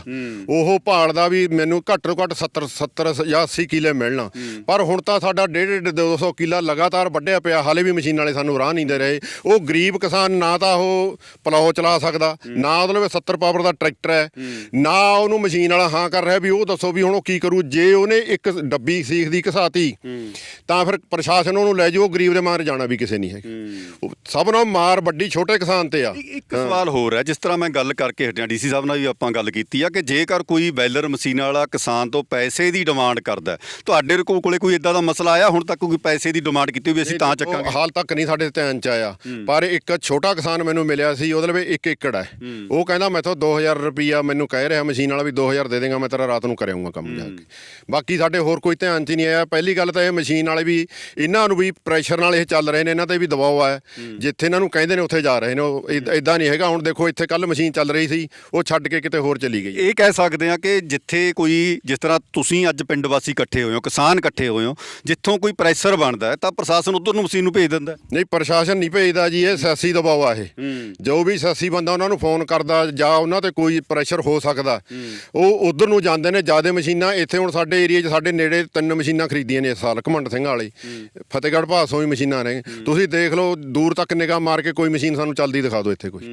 ਉਹ ਭਾਲਦਾ ਵੀ ਮੈਨੂੰ ਘੱਟ ਤੋਂ ਘੱਟ 70 70 ਜਾਂ 80 ਕਿੱਲੇ ਮਿਲਣਾ। ਪਰ ਹੁਣ ਤਾਂ ਸਾਡਾ 1.5 200 ਕਿੱਲਾ ਲਗਾਤਾਰ ਵੱਢਿਆ ਪਿਆ ਹਾਲੇ ਵੀ ਮਸ਼ੀਨ ਵਾਲੇ ਸਾਨੂੰ ਰਾਹ ਨਹੀਂ ਦੇ ਰਹੇ। ਉਹ ਗਰੀਬ ਕਿਸਾਨ ਨਾ ਤਾਂ ਉਹ ਪਲਾਓ ਚਲਾ ਸਕਦਾ ਨਾ ਉਹਦੇ ਲਵੇ 70 ਪਾਵਰ ਦਾ ਟਰੈਕਟਰ ਹੈ ਨਾ ਉਹਨੂੰ ਮਸ਼ੀਨ ਵਾਲਾ ਹਾਂ ਕਰ ਰਿਹਾ ਵੀ ਉਹ ਦੱਸੋ ਵੀ ਹੁਣ ਉਹ ਕੀ ਕਰੂ? ਜੇ ਉਹਨੇ ਇੱਕ ਡੱਬੀ ਸੀਖ ਦੀ ਘਸਾਤੀ ਤਾਂ ਫਿਰ ਪ੍ਰਸ਼ਾਸਨ ਉਹਨੂੰ ਲੈ ਜਾਓ ਗਰੀਬ ਦੇ ਮਾਰ ਜਾਣਾ ਵੀ ਕਿਸੇ ਨਹੀਂ ਹੈ। ਸਭ ਨਾਲੋਂ ਮਾਰ ਵੱਡੀ ਛੋਟੇ ਕਿਸਾਨ ਤੇ ਆ। ਇੱਕ- ਸਵਾਲ ਹੋਰ ਹੈ ਜਿਸ ਤਰ੍ਹਾਂ ਮੈਂ ਗੱਲ ਕਰਕੇ ਹਟਿਆ ਡੀਸੀ ਸਾਹਿਬ ਨਾਲ ਵੀ ਆਪਾਂ ਗੱਲ ਕੀਤੀ ਆ ਕਿ ਜੇਕਰ ਕੋਈ ਬੈਲਰ ਮਸ਼ੀਨ ਵਾਲਾ ਕਿਸਾਨ ਤੋਂ ਪੈਸੇ ਦੀ ਡਿਮਾਂਡ ਕਰਦਾ ਤੁਹਾਡੇ ਕੋਲ ਕੋਲੇ ਕੋਈ ਇਦਾਂ ਦਾ ਮਸਲਾ ਆਇਆ? ਹੁਣ ਤੱਕ ਕੋਈ ਪੈਸੇ ਦੀ ਡਿਮਾਂਡ ਕੀਤੀ ਵੀ ਅਸੀਂ ਤਾਂ ਚੱਕਾਂਗੇ। ਹਾਲ ਤੱਕ ਨਹੀਂ ਸਾਡੇ ਧਿਆਨ ਚ ਆਇਆ। ਪਰ ਇੱਕ ਛੋਟਾ ਕਿਸਾਨ ਮੈਨੂੰ ਮਿਲਿਆ ਸੀ ਉਹਦੇ ਲਈ ਇੱਕ ਏਕੜ ਹੈ। ਉਹ ਕਹਿੰਦਾ ਮੈਥੋਂ 2000 ਰੁਪਈਆ ਮੈਨੂੰ ਕਹਿ ਰਿਹਾ ਮਸ਼ੀਨ ਵਾਲਾ ਵੀ 2000 ਦੇ ਦੇਗਾ ਮੈਂ ਤੇਰਾ ਰਾਤ ਨੂੰ ਕਰਾਂਗਾ ਕੰਮ ਜਾ ਕੇ। ਬਾਕੀ ਸਾਡੇ ਹੋਰ ਕੋਈ ਧਿਆਨ ਚ ਨਹੀਂ ਆਇਆ। ਪਹਿਲੀ ਗੱਲ ਤਾਂ ਇਹ ਮਸ਼ੀਨ ਵਾਲੇ ਵੀ ਇਹਨਾਂ ਨੂੰ ਵੀ ਪ੍ਰੈਸ਼ਰ ਨਾਲ ਇਹ ਚੱਲ ਰਹੇ ਨੇ ਇਹਨਾਂ ਤੇ ਵੀ ਦਬਾਅ ਹੈ। ਜਿੱਥੇ ਇਹਨਾਂ ਨੂੰ ਕਹਿੰਦੇ ਨੇ ਉੱਥੇ ਜਾ ਰਹੇ ਨੇ। ਉਹ ਇਦਾਂ ਨਹੀਂ ਹੈਗਾ। ਹੁਣ ਦੇਖੋ ਇੱਥੇ ਕੱਲ ਮਸ਼ੀਨ ਚੱਲ ਰਹੀ ਸੀ ਉਹ ਛੱਡ ਕੇ ਕਿਤੇ ਹੋਰ ਚਲੀ ਗਈ। ਇਹ ਕਹਿ ਸਕਦੇ ਆ ਕਿ ਜਿੱਥੇ ਕੋਈ ਜਿਸ ਤਰ੍ਹਾਂ ਤੁਸੀਂ ਅੱਜ ਪਿੰਡ ਵਾਸੀ ਇਕੱਠੇ ਹੋਏ ਹੋ ਕਿਸਾਨ ਇਕੱਠੇ ਹੋਏ ਹੋ ਜਿੱਥੋਂ ਕੋਈ ਪ੍ਰੈਸ਼ਰ ਬਣਦਾ ਹੈ ਤਾਂ ਪ੍ਰਸ਼ਾਸਨ ਉਧਰ ਨੂੰ ਮਸ਼ੀਨ ਨੂੰ ਭੇਜ ਦਿੰਦਾ। ਨਹੀਂ ਪ੍ਰਸ਼ਾਸਨ ਨਹੀਂ ਭੇਜਦਾ ਜੀ ਇਹ ਸਿਆਸੀ ਦਬਾਅ ਆ ਇਹ। ਜੋ ਵੀ ਸਿਆਸੀ ਬੰਦਾ ਉਹਨਾਂ ਨੂੰ ਫੋਨ ਕਰਦਾ ਜਾਂ ਉਹਨਾਂ ਤੇ ਕੋਈ ਪ੍ਰੈਸ਼ਰ ਹੋ ਸਕਦਾ ਉਹ ਉਧਰ ਨੂੰ ਜਾਂਦੇ ਨੇ ਜਿਆਦੇ ਮਸ਼ੀਨਾਂ ਇੱਥੇ ਹੁਣ ਸਾਡੇ ਏਰੀਆ 'ਚ ਸਾਡੇ ਨੇੜੇ ਤਿੰਨ ਮਸ਼ੀਨਾਂ ਖਰੀਦੀਆਂ ਨੇ ਇਸ ਸਾਲ ਘਮੰਡ ਸਿੰਘ ਵਾਲੇ। ਫਤਿਹਗੜ੍ਹ ਭਾਸੋਂ ਵੀ ਮਸ਼ੀਨਾਂ ਨੇ। ਤੁਸੀਂ ਦੇਖ ਲਓ ਦੂਰ ਤੱਕ ਨਿਗਾਹ ਮਾਰ ਕੇ ਕੋਈ ਮਸ਼ੀਨ ਸਾਨੂੰ ਚੱਲਦੀ ਦਿਖਾ ਦਿਓ ਇੱਥੇ ਕੋਈ।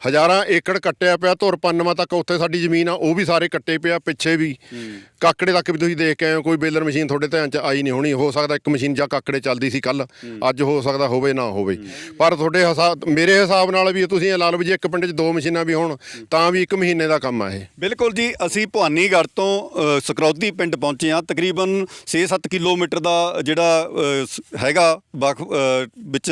ਹਜ਼ਾਰਾਂ ਏਕੜ ਕੱਟਿਆ ਪਿਆ ਧੁਰ ਪੰਨਵਾ ਤੱਕ ਉੱਥੇ ਸਾਡੀ ਜ਼ਮੀਨ ਆ ਉਹ ਵੀ ਸਾਰੇ ਕੱਟੇ ਪਿਆ ਪਿੱਛੇ ਵੀ। ਕਾਕੜੇ ਤੱਕ ਵੀ ਤੁਸੀਂ ਦੇਖ ਕੇ ਆਏ ਹੋ ਕੋਈ ਬੇਲਰ ਮਸ਼ੀਨ ਤੁਹਾਡੇ ਧਿਆਨ ਚ ਆਈ ਨਹੀਂ ਹੋਣੀ। ਹੋ ਸਕਦਾ ਇੱਕ ਮਸ਼ੀਨ ਜਾਂ ਕਾਕੜੇ ਚੱਲਦੀ ਸੀ ਕੱਲ ਅੱਜ ਹੋ ਸਕਦਾ ਹੋਵੇ ਨਾ ਹੋਵੇ। ਪਰ ਤੁਹਾਡੇ ਹਿਸਾਬ ਮੇਰੇ ਹਿਸਾਬ ਨਾਲ ਵੀ ਤੁਸੀਂ ਲਾ ਲਓ ਵੀ ਜੇ ਇੱਕ ਪਿੰਡ 'ਚ ਦੋ ਮਸ਼ੀਨਾਂ ਵੀ ਹੋਣ ਤਾਂ ਵੀ ਇੱਕ ਮਹੀਨੇ ਦਾ ਕੰਮ ਆ ਇਹ। ਬਿਲਕੁਲ ਜੀ ਅਸੀਂ ਭਵਾਨੀਗੜ੍ਹ ਤੋਂ ਸਕਰੌਦੀ ਪਿੰਡ ਪਹੁੰਚੇ ਹਾਂ। ਤਕਰੀਬਨ 6-7 ਕਿਲੋਮੀਟਰ ਦਾ ਜਿਹੜਾ ਹੈਗਾ ਵਿੱਚ।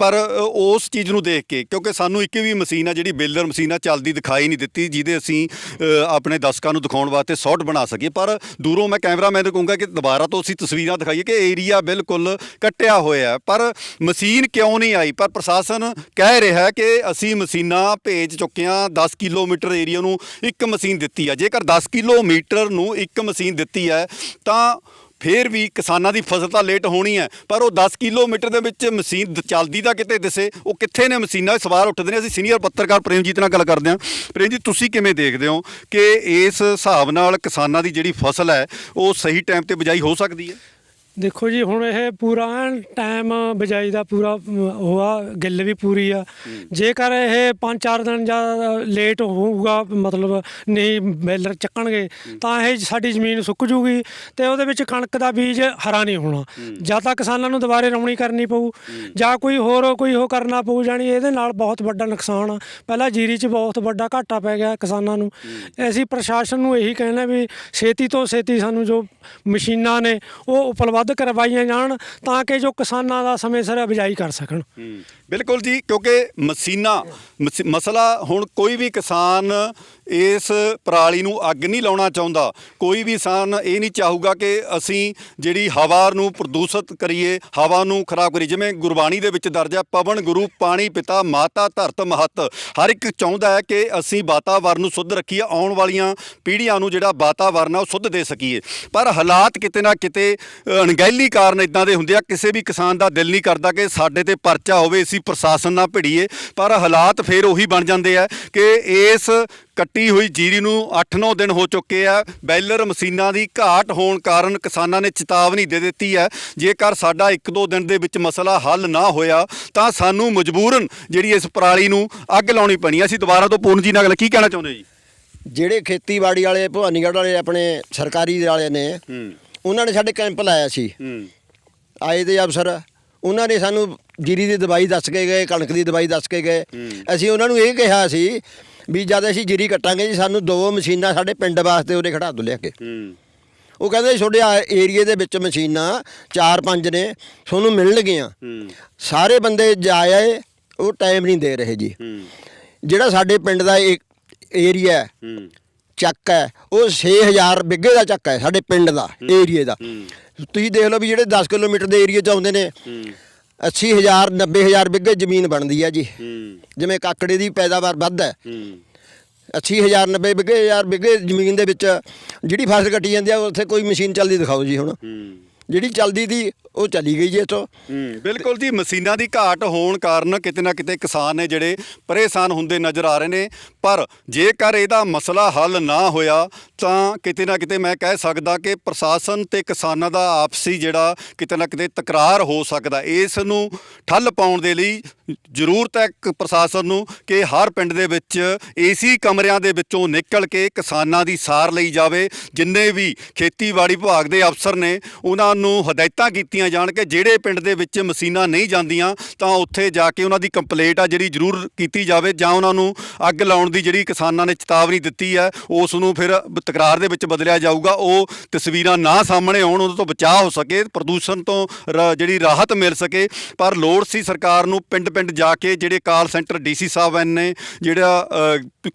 ਪਰ ਉਸ ਚੀਜ਼ ਨੂੰ ਦੇਖ ਕੇ ਕਿਉਂਕਿ ਸਾਨੂੰ ਇੱਕ ਵੀ ਮਸ਼ੀਨ ਆ ਜਿਹੜੀ ਬੇਲਰ ਮਸ਼ੀਨ ਆ, ਚੱਲਦੀ ਦਿਖਾਈ ਨਹੀਂ ਦਿੱਤੀ, ਜਿਹਦੇ ਅਸੀਂ ਆਪਣੇ ਦਰਸ਼ਕਾਂ ਨੂੰ ਦਿਖਾਉਣ ਵਾਸਤੇ ਸ਼ਾਰਟ ਬਣਾ ਸਕੀਏ। ਪਰ ਦੂਰੋਂ ਮੈਂ ਕੈਮਰਾਮੈਨ ਨੂੰ ਕਹੂੰਗਾ ਕਿ ਦੁਬਾਰਾ ਤੋਂ ਅਸੀਂ ਤਸਵੀਰਾਂ ਦਿਖਾਈਏ ਕਿ ਏਰੀਆ ਬਿਲਕੁਲ ਕੱਟਿਆ ਹੋਇਆ ਹੈ। ਪਰ ਮਸ਼ੀਨ ਕਿਉਂ ਨਹੀਂ ਆਈ? ਪਰ ਪ੍ਰਸ਼ਾਸਨ ਕਹਿ ਰਿਹਾ ਹੈ ਕਿ ਅਸੀਂ ਮਸ਼ੀਨਾਂ ਭੇਜ ਚੁੱਕੇ ਹਾਂ 10 ਕਿਲੋਮੀਟਰ ਏਰੀਆ ਨੂੰ ਇੱਕ ਮਸ਼ੀਨ ਦਿੱਤੀ ਆ। ਜੇਕਰ 10 ਕਿਲੋਮੀਟਰ ਨੂੰ ਇੱਕ ਮਸ਼ੀਨ ਦਿੱਤੀ ਹੈ, ਤਾਂ ਫੇਰ ਵੀ ਕਿਸਾਨਾਂ ਦੀ ਫਸਲ ਤਾਂ ਲੇਟ ਹੋਣੀ ਹੈ, ਪਰ ਉਹ 10 ਕਿਲੋਮੀਟਰ ਦੇ ਵਿੱਚ ਮਸ਼ੀਨ ਦ- ਚੱਲਦੀ ਤਾਂ ਕਿਤੇ ਦਿਸੇ, ਉਹ ਕਿੱਥੇ ਨੇ ਮਸ਼ੀਨਾਂ? ਇਹ ਸਵਾਲ ਉੱਠਦੇ ਨੇ, ਅਸੀਂ ਸੀਨੀਅਰ ਪੱਤਰਕਾਰ ਪ੍ਰੇਮਜੀਤ ਨਾਲ ਗੱਲ ਕਰਦੇ ਹਾਂ। ਪ੍ਰੇਮਜੀਤ, ਤੁਸੀਂ ਕਿਵੇਂ ਦੇਖਦੇ ਹੋ ਕਿ ਇਸ ਹਿਸਾਬ ਨਾਲ ਕਿਸਾਨਾਂ ਦੀ ਜਿਹੜੀ ਫਸਲ ਹੈ, ਉਹ ਸਹੀ ਟਾਈਮ ਤੇ ਬਿਜਾਈ ਹੋ ਸਕਦੀ ਹੈ? ਦੇਖੋ ਜੀ ਹੁਣ ਇਹ ਪੂਰਾ ਐਨ ਟਾਈਮ ਬਿਜਾਈ ਦਾ ਪੂਰਾ ਅਮ, ਉਹ ਆ ਗਿੱਲ ਵੀ ਪੂਰੀ ਆ। ਜੇਕਰ ਇਹ 5-4 ਦਿਨ ਜਾਂ ਲੇਟ ਹੋਊਗਾ ਮਤਲਬ ਨਹੀਂ ਬੈਲਰ ਚੱਕਣਗੇ ਤਾਂ ਇਹ ਸਾਡੀ ਜ਼ਮੀਨ ਸੁੱਕ ਜੂਗੀ ਤੇ ਉਹਦੇ ਵਿੱਚ ਕਣਕ ਦਾ ਬੀਜ ਹਰਾ ਨਹੀਂ ਹੋਣਾ। ਜਾਂ ਤਾਂ ਕਿਸਾਨਾਂ ਨੂੰ ਦੁਬਾਰੇ ਰੌਣੀ ਕਰਨੀ ਪਊ ਜਾਂ ਕੋਈ ਹੋਰ ਕੋਈ ਉਹ ਕਰਨਾ ਪਊ ਜਾਣੀ ਇਹਦੇ ਨਾਲ ਬਹੁਤ ਵੱਡਾ ਨੁਕਸਾਨ ਆ। ਪਹਿਲਾਂ ਜੀਰੀ 'ਚ ਬਹੁਤ ਵੱਡਾ ਘਾਟਾ ਪੈ ਗਿਆ ਕਿਸਾਨਾਂ ਨੂੰ। ਅਸੀਂ ਪ੍ਰਸ਼ਾਸਨ ਨੂੰ ਇਹੀ ਕਹਿਣਾ ਵੀ ਛੇਤੀ ਤੋਂ ਛੇਤੀ ਸਾਨੂੰ ਜੋ ਮਸ਼ੀਨਾਂ ਨੇ ਉਹ ਉਪਲਬਧ ਕਰਵਾਈਆਂ ਜਾਣ ਤਾਂ ਕਿ ਜੋ ਕਿਸਾਨਾਂ ਦਾ ਸਮੇਂ ਸਿਰ ਬਿਜਾਈ ਕਰ ਸਕਣ। ਬਿਲਕੁਲ ਜੀ, ਕਿਉਂਕਿ ਮਸ਼ੀਨਾਂ, ਮਸ- ਮਸਲਾ ਹੁਣ ਕੋਈ ਵੀ ਕਿਸਾਨ ਇਸ ਪਰਾਲੀ ਨੂੰ ਅੱਗ ਨਹੀਂ ਲਾਉਣਾ ਚਾਹੁੰਦਾ। ਕੋਈ ਵੀ ਕਿਸਾਨ ਇਹ ਨਹੀਂ ਚਾਹੂਗਾ ਕਿ ਅਸੀਂ ਜਿਹੜੀ ਹਵਾ ਨੂੰ ਪ੍ਰਦੂਸ਼ਿਤ ਕਰੀਏ, ਹਵਾ ਨੂੰ ਖਰਾਬ ਕਰੀਏ। ਜਿਵੇਂ ਗੁਰਬਾਣੀ ਦੇ ਵਿੱਚ ਦਰਜ ਹੈ, ਪਵਨ ਗੁਰੂ, ਪਾਣੀ ਪਿਤਾ, ਮਾਤਾ ਧਰਤ ਮਹਤ। ਹਰ ਇੱਕ ਚਾਹੁੰਦਾ ਹੈ ਕਿ ਅਸੀਂ ਵਾਤਾਵਰਨ ਨੂੰ ਸ਼ੁੱਧ ਰੱਖੀਏ, ਆਉਣ ਵਾਲੀਆਂ ਪੀੜ੍ਹੀਆਂ ਨੂੰ ਜਿਹੜਾ ਵਾਤਾਵਰਨ ਆ ਉਹ ਸ਼ੁੱਧ ਦੇ ਸਕੀਏ। ਪਰ ਹਾਲਾਤ ਕਿਤੇ ਨਾ ਕਿਤੇ ਅਣਗਹਿਲੀ ਕਾਰਨ ਇਦਾਂ ਦੇ ਹੁੰਦੇ ਆ, ਕਿਸੇ ਵੀ ਕਿਸਾਨ ਦਾ ਦਿਲ ਨਹੀਂ ਕਰਦਾ ਕਿ ਸਾਡੇ ਤੇ ਪਰਚਾ ਹੋਵੇ, ਅਸੀਂ ਪ੍ਰਸ਼ਾਸਨ ਨਾਲ ਭਿੜੀਏ। ਪਰ ਹਾਲਾਤ ਫੇਰ ਉਹੀ ਬਣ ਜਾਂਦੇ ਆ ਕਿ ਇਸ ਕੱਟੀ ਹੋਈ ਜੀਰੀ ਨੂੰ 8-9 ਦਿਨ ਹੋ ਚੁੱਕੇ ਆ। ਬੈਲਰ ਮਸ਼ੀਨਾਂ ਦੀ ਘਾਟ ਹੋਣ ਕਾਰਨ ਕਿਸਾਨਾਂ ਨੇ ਚੇਤਾਵਨੀ ਦੇ ਦਿੱਤੀ ਹੈ। ਜੇਕਰ ਸਾਡਾ 1-2 ਦਿਨ ਦੇ ਵਿੱਚ ਮਸਲਾ ਹੱਲ ਨਾ ਹੋਇਆ ਤਾਂ ਸਾਨੂੰ ਮਜਬੂਰਨ ਜਿਹੜੀ ਇਸ ਪਰਾਲੀ ਨੂੰ ਅੱਗ ਲਾਉਣੀ ਪੈਣੀ। ਅਸੀਂ ਦੁਬਾਰਾ ਤੋਂ ਪੂਰਨ ਜੀ ਨਾਲ ਕੀ ਕਹਿਣਾ ਚਾਹੁੰਦੇ ਜੀ? ਜਿਹੜੇ ਖੇਤੀਬਾੜੀ ਵਾਲੇ ਭਵਾਨੀਗੜ੍ਹ ਵਾਲੇ ਆਪਣੇ ਸਰਕਾਰੀ ਵਾਲੇ ਨੇ ਹੂੰ। ਉਹਨਾਂ ਨੇ ਸਾਡੇ ਕੈਂਪ ਲਾਇਆ ਸੀ। ਹੂੰ। ਆਏ ਦੇ ਅਫਸਰ ਉਹਨਾਂ ਨੇ ਸਾਨੂੰ ਜੀਰੀ ਦੀ ਦਵਾਈ ਦੱਸ ਕੇ ਗਏ ਕਣਕ ਦੀ ਦਵਾਈ ਦੱਸ ਕੇ ਗਏ। ਅਸੀਂ ਉਹਨਾਂ ਨੂੰ ਇਹ ਕਿਹਾ ਸੀ ਵੀ ਜਦ ਅਸੀਂ ਜੀਰੀ ਕੱਟਾਂਗੇ ਜੀ ਸਾਨੂੰ ਦੋ ਮਸ਼ੀਨਾਂ ਸਾਡੇ ਪਿੰਡ ਵਾਸਤੇ ਉਹਦੇ ਖੜਾ ਦੋ ਲਿਆ ਕੇ। ਹੂੰ। ਉਹ ਕਹਿੰਦੇ ਤੁਹਾਡੇ ਏਰੀਏ ਦੇ ਵਿੱਚ ਮਸ਼ੀਨਾਂ ਚਾਰ ਪੰਜ ਨੇ ਤੁਹਾਨੂੰ ਮਿਲਣਗੀਆਂ ਸਾਰੇ ਬੰਦੇ ਜਾਏ ਉਹ ਟਾਈਮ ਨਹੀਂ ਦੇ ਰਹੇ ਜੀ। ਜਿਹੜਾ ਸਾਡੇ ਪਿੰਡ ਦਾ ਇੱਕ ਏਰੀਆ ਚੱਕ ਹੈ ਉਹ 6000 ਬਿੱਗੇ ਦਾ ਚੱਕ ਹੈ ਸਾਡੇ ਪਿੰਡ ਦਾ ਏਰੀਏ ਦਾ। ਤੁਸੀਂ ਦੇਖ ਲਓ ਵੀ ਜਿਹੜੇ 10 ਕਿਲੋਮੀਟਰ ਦੇ ਏਰੀਏ ਚ ਆਉਂਦੇ ਨੇ 80000 90000 ਬਿੱਗੇ ਜ਼ਮੀਨ ਬਣਦੀ ਹੈ ਜੀ। ਹੂੰ। ਜਿਵੇਂ ਕਾਕੜੇ ਦੀ ਪੈਦਾਵਾਰ ਵੱਧ ਹੈ। ਹੂੰ। 80000 90 ਬਿੱਗੇ ਹਜ਼ਾਰ ਬਿੱਗੇ ਜ਼ਮੀਨ ਦੇ ਵਿੱਚ ਜਿਹੜੀ ਫਸਲ ਕੱਟੀ ਜਾਂਦੀ ਆ ਉੱਥੇ ਕੋਈ ਮਸ਼ੀਨ ਚੱਲਦੀ ਦਿਖਾਓ ਜੀ ਹੁਣ। ਹੂੰ। ਜਿਹੜੀ ਚੱਲਦੀ ਦੀ ਉਹ ਚਲੀ ਗਈ ਜੀ ਇੱਥੋਂ। ਬਿਲਕੁਲ ਜੀ, ਮਸ਼ੀਨਾਂ ਦੀ ਘਾਟ ਹੋਣ ਕਾਰਨ ਕਿਤੇ ਨਾ ਕਿਤੇ ਕਿਸਾਨ ਨੇ ਜਿਹੜੇ ਪਰੇਸ਼ਾਨ ਹੁੰਦੇ ਨਜ਼ਰ ਆ ਰਹੇ ਨੇ। ਪਰ ਜੇਕਰ ਇਹਦਾ ਮਸਲਾ ਹੱਲ ਨਾ ਹੋਇਆ, ਤਾਂ ਕਿਤੇ ਨਾ ਕਿਤੇ ਮੈਂ ਕਹਿ ਸਕਦਾ ਕਿ ਪ੍ਰਸ਼ਾਸਨ ਤੇ ਕਿਸਾਨਾਂ ਦਾ ਆਪਸੀ ਜਿਹੜਾ ਕਿਤੇ ਨਾ ਕਿਤੇ ਤਕਰਾਰ ਹੋ ਸਕਦਾ। ਇਸ ਨੂੰ ਠੱਲ ਪਾਉਣ ਦੇ ਲਈ ਜ਼ਰੂਰਤ ਹੈ ਕਿ ਪ੍ਰਸ਼ਾਸਨ ਨੂੰ ਕਿ ਹਰ ਪਿੰਡ ਦੇ ਵਿੱਚ ਏਸੀ ਕਮਰਿਆਂ ਦੇ ਵਿੱਚੋਂ ਨਿਕਲ ਕੇ ਕਿਸਾਨਾਂ ਦੀ ਸਾਰ ਲਈ ਜਾਵੇ। ਜਿੰਨੇ ਵੀ ਖੇਤੀਬਾੜੀ ਵਿਭਾਗ ਦੇ ਅਫਸਰ ਨੇ, ਉਹਨਾਂ ਨੂੰ ਹਦਾਇਤਾਂ ਕੀਤੀਆਂ ਜਾਣ ਕਿ ਜਿਹੜੇ ਪਿੰਡ ਦੇ ਵਿੱਚ ਮਸ਼ੀਨਾਂ ਨਹੀਂ ਜਾਂਦੀਆਂ, ਤਾਂ ਉੱਥੇ ਜਾ ਕੇ ਉਹਨਾਂ ਦੀ ਕੰਪਲੇਂਟ ਆ ਜਿਹੜੀ ਜ਼ਰੂਰ ਕੀਤੀ ਜਾਵੇ ਜਾਂ ਉਹਨਾਂ ਨੂੰ ਅੱਗ ਲਾਉਣ ਦੀ ਜਿਹੜੀ ਕਿਸਾਨਾਂ ਨੇ ਚੇਤਾਵਨੀ ਦਿੱਤੀ ਹੈ, ਉਸ ਨੂੰ ਫਿਰ ਤਕਰਾਰ ਦੇ ਵਿੱਚ ਬਦਲਿਆ ਜਾਊਗਾ। ਉਹ ਤਸਵੀਰਾਂ ਨਾ ਸਾਹਮਣੇ ਆਉਣ, ਉਹਦੇ ਤੋਂ ਬਚਾਅ ਹੋ ਸਕੇ, ਪ੍ਰਦੂਸ਼ਣ ਤੋਂ ਰ- ਜਿਹੜੀ ਰਾਹਤ ਮਿਲ ਸਕੇ। ਪਰ ਲੋੜ ਸੀ ਸਰਕਾਰ ਨੂੰ ਪਿੰਡ-ਪਿੰਡ ਜਾ ਕੇ ਜਿਹੜੇ ਕਾਲ ਸੈਂਟਰ ਡੀਸੀ ਸਾਹਿਬ ਨੇ ਜਿਹੜਾ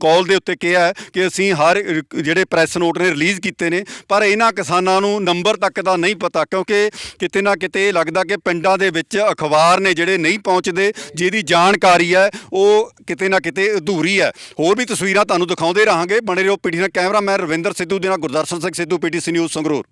ਕਾਲ ਦੇ ਉੱਤੇ ਕਿਹਾ ਕਿ ਅਸੀਂ ਹਰ ਜਿਹੜੇ ਪ੍ਰੈਸ ਨੋਟ ਨੇ ਰਿਲੀਜ਼ ਕੀਤੇ ਨੇ, ਪਰ ਇਹਨਾਂ ਕਿਸਾਨਾਂ ਨੂੰ ਨੰਬਰ ਤੱਕ ਦਾ ਨਹੀਂ ਪਤਾ ਕਿਉਂਕਿ ਕਿਤੇ ਨਾ ਕਿਤੇ ਇਹ ਲੱਗਦਾ ਕਿ ਪਿੰਡਾਂ ਦੇ ਵਿੱਚ ਅਖਬਾਰ ਨੇ ਜਿਹੜੇ ਨਹੀਂ ਪਹੁੰਚਦੇ, ਜਿਹਦੀ ਜਾਣਕਾਰੀ ਹੈ, ਉਹ ਕਿਤੇ ਨਾ ਕਿਤੇ ਅਧੂਰੀ ਹੈ। ਹੋਰ ਵੀ ਤਸਵੀਰਾਂ ਤੁਹਾਨੂੰ ਦਿਖਾਉਂਦੇ ਰਹਾਂਗੇ। ਬਣੇ ਰਹੋ ਪੀਟੀ ਨਾਲ ਕੈਮਰਾਮੈਨ ਰਵਿੰਦਰ ਸਿੱਧੂ ਦੇ ਨਾਲ ਗੁਰਦਰਸ਼ਨ ਸਿੰਘ ਸਿੱਧੂ, ਪੀਟੀਸੀ ਨਿਊਜ਼ ਸੰਗਰੂਰ।